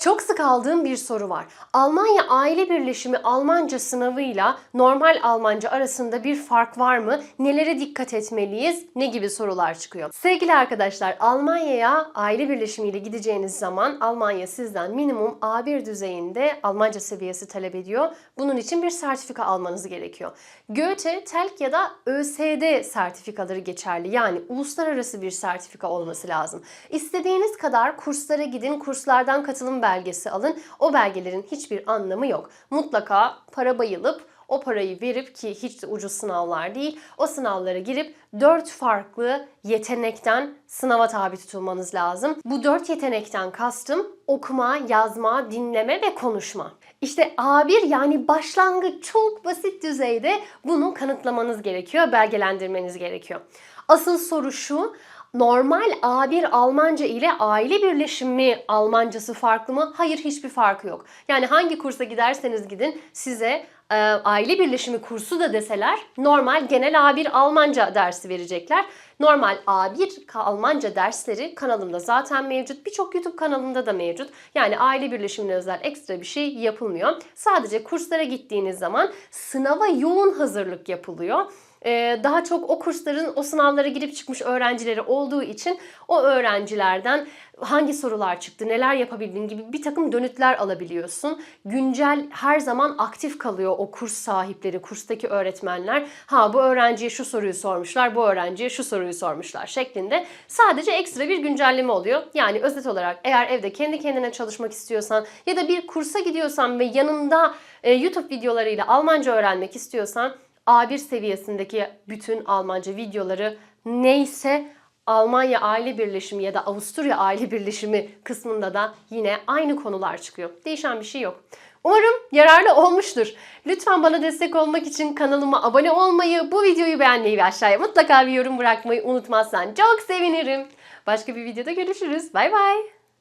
Çok sık aldığım bir soru var. Almanya Aile Birleşimi Almanca sınavıyla normal Almanca arasında bir fark var mı? Nelere dikkat etmeliyiz? Ne gibi sorular çıkıyor? Sevgili arkadaşlar, Almanya'ya aile birleşimiyle gideceğiniz zaman Almanya sizden minimum A1 düzeyinde Almanca seviyesi talep ediyor. Bunun için bir sertifika almanız gerekiyor. Goethe, TELK ya da ÖSD sertifikaları geçerli. Yani uluslararası bir sertifika olması lazım. İstediğiniz kadar kurslara gidin, kurslardan katılım belgesi alın. O belgelerin hiçbir anlamı yok. Mutlaka para bayılıp o parayı verip ki hiç de ucuz sınavlar değil, o sınavlara girip 4 farklı yetenekten sınava tabi tutulmanız lazım. Bu 4 yetenekten kastım okuma, yazma, dinleme ve konuşma. İşte A1 yani başlangıç çok basit düzeyde bunu kanıtlamanız gerekiyor, belgelendirmeniz gerekiyor. Asıl soru şu, Normal A1 Almanca ile aile birleşimi Almancası farklı mı? Hayır hiçbir farkı yok. Yani hangi kursa giderseniz gidin size e, aile birleşimi kursu da deseler normal genel A1 Almanca dersi verecekler. Normal A1 Almanca dersleri kanalımda zaten mevcut. Birçok YouTube kanalında da mevcut. Yani aile birleşimine özel ekstra bir şey yapılmıyor. Sadece kurslara gittiğiniz zaman sınava yoğun hazırlık yapılıyor. Ee, daha çok o kursların o sınavlara girip çıkmış öğrencileri olduğu için o öğrencilerden hangi sorular çıktı, neler yapabildin gibi bir takım dönütler alabiliyorsun. Güncel her zaman aktif kalıyor o kurs sahipleri, kurstaki öğretmenler. Ha bu öğrenciye şu soruyu sormuşlar, bu öğrenciye şu soruyu sormuşlar şeklinde. Sadece ekstra bir güncelleme oluyor. Yani özet olarak eğer evde kendi kendine çalışmak istiyorsan ya da bir kursa gidiyorsan ve yanında e, YouTube videolarıyla Almanca öğrenmek istiyorsan A1 seviyesindeki bütün Almanca videoları neyse Almanya Aile Birleşimi ya da Avusturya Aile Birleşimi kısmında da yine aynı konular çıkıyor. Değişen bir şey yok. Umarım yararlı olmuştur. Lütfen bana destek olmak için kanalıma abone olmayı, bu videoyu beğenmeyi ve aşağıya mutlaka bir yorum bırakmayı unutmazsan çok sevinirim. Başka bir videoda görüşürüz. Bay bay.